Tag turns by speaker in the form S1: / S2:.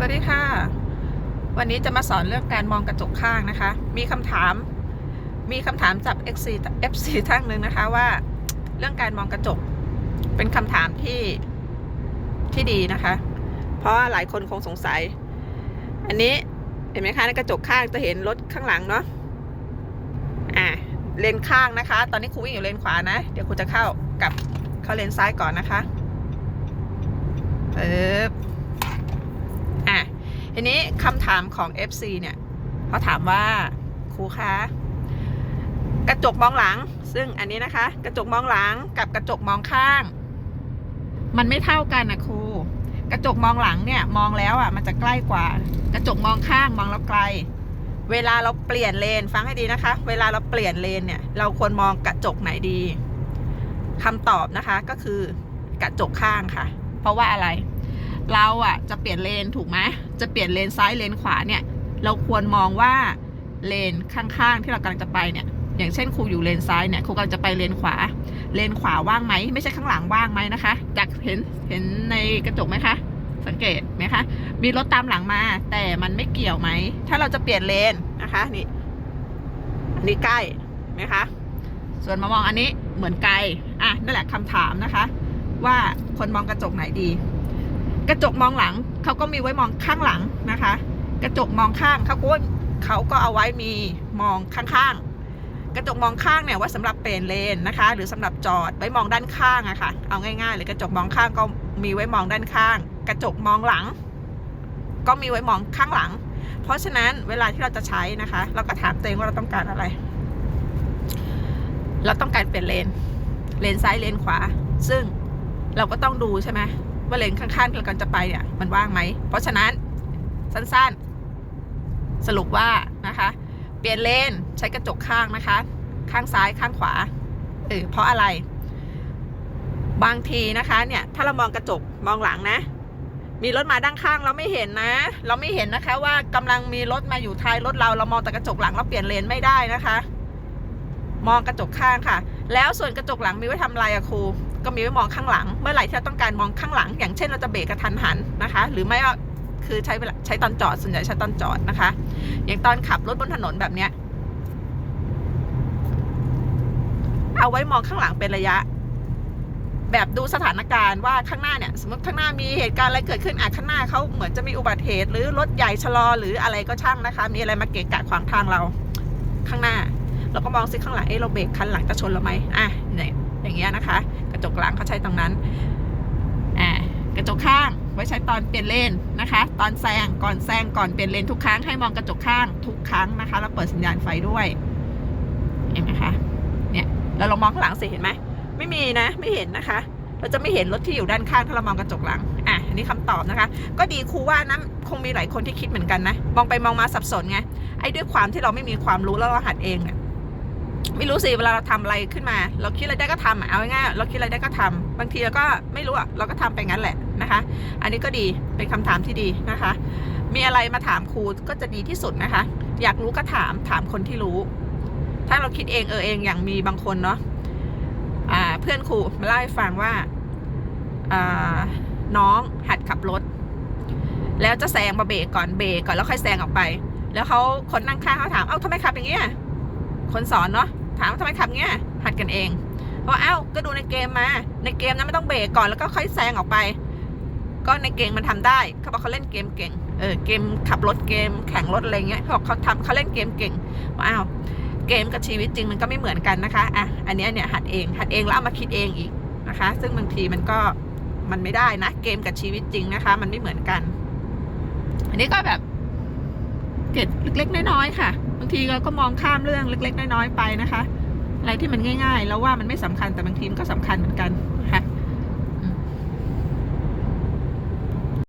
S1: สวัสดีค่ะ วันนี้จะมาสอนเรื่องการมองกระจกข้างนะคะ มีคำถาม มีคำถามจาก FC FC ท่านหนึ่งนะคะว่า เรื่องการมองกระจก เป็นคำถามที่ที่ดีนะคะ เพราะว่าหลายคนคงสงสัย อันนี้เห็นไหมคะในกระจกข้างจะเห็นรถข้างหลังเนาะอ่าเลนข้างนะคะ ตอนนี้ครูวิ่งอยู่เลนขวานะ เดี๋ยวครูจะเข้ากลับเข้าเลนซ้ายก่อนนะคะปึ๊บอะ ทีนี้คำถามของ FC เนี่ยเขาถามว่าครูคะกระจกมองหลัง ซึ่งอันนี้นะคะ กระจกมองหลังกับกระจกมองข้าง มันไม่เท่ากันนะครูกระจกมองหลังเนี่ยมองแล้วอะมันจะใกล้กว่า กระจกมองข้างมองแล้วไกล เวลาเราเปลี่ยนเลนฟังให้ดีนะคะ เวลาเราเปลี่ยนเลนเนี่ยเราควรมองกระจกไหนดีคำตอบนะคะก็คือกระจกข้างค่ะ เพราะว่าอะไร เราอะจะเปลี่ยนเลนถูกไหมจะเปลี่ยนเลนซ้ายเลนขวาเนี่ย เราควรมองว่าเลนข้างๆที่เรากำลังจะไปเนี่ย อย่างเช่นครูอยู่เลนซ้ายเนี่ยครูกำลังจะไปเลนขวา เลนขวาว่างไหมไม่ใช่ข้างหลังว่างไหมนะคะจากเห็นเห็นในกระจกไหมคะ สังเกตไหมคะมีรถตามหลังมา แต่มันไม่เกี่ยวไหมถ้าเราจะเปลี่ยนเลนนะคะนี่อันนี้ใกล้ไหมคะส่วนมามองอันนี้เหมือนไกลอะนั่นแหละคำถามนะคะ ว่าคนมองกระจกไหนดี กระจกมองหลังเขาก็มีไว้มองข้างหลังนะคะ กระจกมองข้างเขาก็เขาก็เอาไว้มีมองข้างๆ กระจกมองข้างเนี่ยว่าสำหรับเปลี่ยนเลนนะคะ หรือสำหรับจอดไว้มองด้านข้างอะค่ะเอาง่ายๆเลยกระจกมองข้างก็มีไว้มองด้านข้าง กระจกมองหลัง ก็มีไว้มองข้างหลัง เพราะฉะนั้นเวลาที่เราจะใช้นะคะ เราก็ถามตัวเองว่าเราต้องการอะไร เราต้องการเปลี่ยนเลน เลนซ้ายเลนขวา ซึ่งเราก็ต้องดูใช่ไหม ว่าเลนข้างๆที่เรากำลังจะไปเนี่ยมันว่างไหม เพราะฉะนั้นสั้นๆ สรุปว่านะคะ เปลี่ยนเลนใช้กระจกข้างนะคะ ข้างซ้ายข้างขวาเออเพราะอะไร บางทีนะคะเนี่ยถ้าเรามองกระจกมองหลังนะ มีรถมาด้านข้างเราไม่เห็นนะ เราไม่เห็นนะคะว่ากำลังมีรถมาอยู่ท้ายรถเราเรามองแต่กระจกหลังเราเปลี่ยนเลนไม่ได้นะคะ มองกระจกข้างค่ะ แล้วส่วนกระจกหลังมีไว้ทำอะไรอะครู ก็มีไว้มองข้างหลัง เมื่อไหร่ที่เราต้องการมองข้างหลัง อย่างเช่นเราจะเบรกกระทันหันนะคะ หรือไม่ก็คือใช้เวลาใช้ตอนจอดส่วนใหญ่ใช้ตอนจอดนะคะ อย่างตอนขับรถบนถนนแบบเนี้ยเอาไว้มองข้างหลังเป็นระยะ แบบดูสถานการณ์ว่าข้างหน้าเนี่ย สมมติข้างหน้ามีเหตุการณ์อะไรเกิดขึ้นอะข้างหน้าเขาเหมือนจะมีอุบัติเหตุ หรือรถใหญ่ชะลอหรืออะไรก็ช่างนะคะ มีอะไรมาเกะกะขวางทางเราข้างหน้า เราก็มองซิข้างหลังเอ๊ะเราเบรกคันหลังจะชนเราไหมอะเนี่ยอย่างเงี้ยนะคะ กระจกหลังเขาใช้ตรงนั้นอ่ากระจกข้างไว้ใช้ตอนเปลี่ยนเลนนะคะ ตอนแซงก่อนแซงก่อนเปลี่ยนเลนทุกครั้งให้มองกระจกข้างทุกครั้งนะคะแล้วเปิดสัญญาณไฟด้วยเห็นไหมคะเนี่ยเราลองมองข้างหลังสิเห็นไหมไม่มีนะไม่เห็นนะคะเราจะไม่เห็นรถที่อยู่ด้านข้างถ้าเรามองกระจกหลัง อะ อันนี้คำตอบนะคะ ก็ดีครูว่านะคงมีหลายคนที่คิดเหมือนกันนะ มองไปมองมาสับสนไง ไอ้ด้วยความที่เราไม่มีความรู้แล้วเราหัดเองเนี่ย รู้สิเวลาเราทำอะไรขึ้นมา เราคิดอะไรได้ก็ทำอะเอาง่ายๆเราคิดอะไรได้ก็ทำบางทีเราก็ไม่รู้อะเราก็ทำไปงั้นแหละนะคะ อันนี้ก็ดีเป็นคำถามที่ดีนะคะ มีอะไรมาถามครูก็จะดีที่สุดนะคะ อยากรู้ก็ถามถามคนที่รู้ ถ้าเราคิดเองเออเองอย่างมีบางคนเนาะอ่าเพื่อนครูมาเล่าให้ฟังว่าอ่าน้องหัดขับรถ แล้วจะแซงมาเบรกก่อนเบรกก่อนแล้วค่อยแซงออกไป แล้วเขาคนนั่งข้างเขาถามเอ้าทำไมขับอย่างเงี้ยคนสอนเนาะ ถามว่าทำไมขับเงี้ย หัดกันเองเพราะเอ้าก็ดูในเกมมา ในเกมนั้นไม่ต้องเบรกก่อนแล้วก็ค่อยแซงออกไป ก็ในเกมมันทำได้เขาบอกเขาเล่นเกมเก่ง เออเกมขับรถเกม แข่งรถอะไรเงี้ยเขาบอกเขาทำเขาเล่นเกมเก่งว่าอ้าวเกมกับชีวิตจริงมันก็ไม่เหมือนกันนะคะอะอันเนี้ยเนี่ยหัดเองหัดเองแล้วเอามาคิดเองอีกนะคะ ซึ่งบางทีมันก็มันไม่ได้นะ เกมกับชีวิตจริงนะคะ มันไม่เหมือนกัน อันนี้ก็แบบเกร็ดเล็กๆน้อยๆค่ะ บางทีเราก็มองข้ามเรื่องเล็ก ๆ น้อยๆไปนะคะ อะไรที่มันง่าย ๆ แล้วว่ามันไม่สำคัญแต่บางทีมันก็สำคัญเหมือนกันค่ะ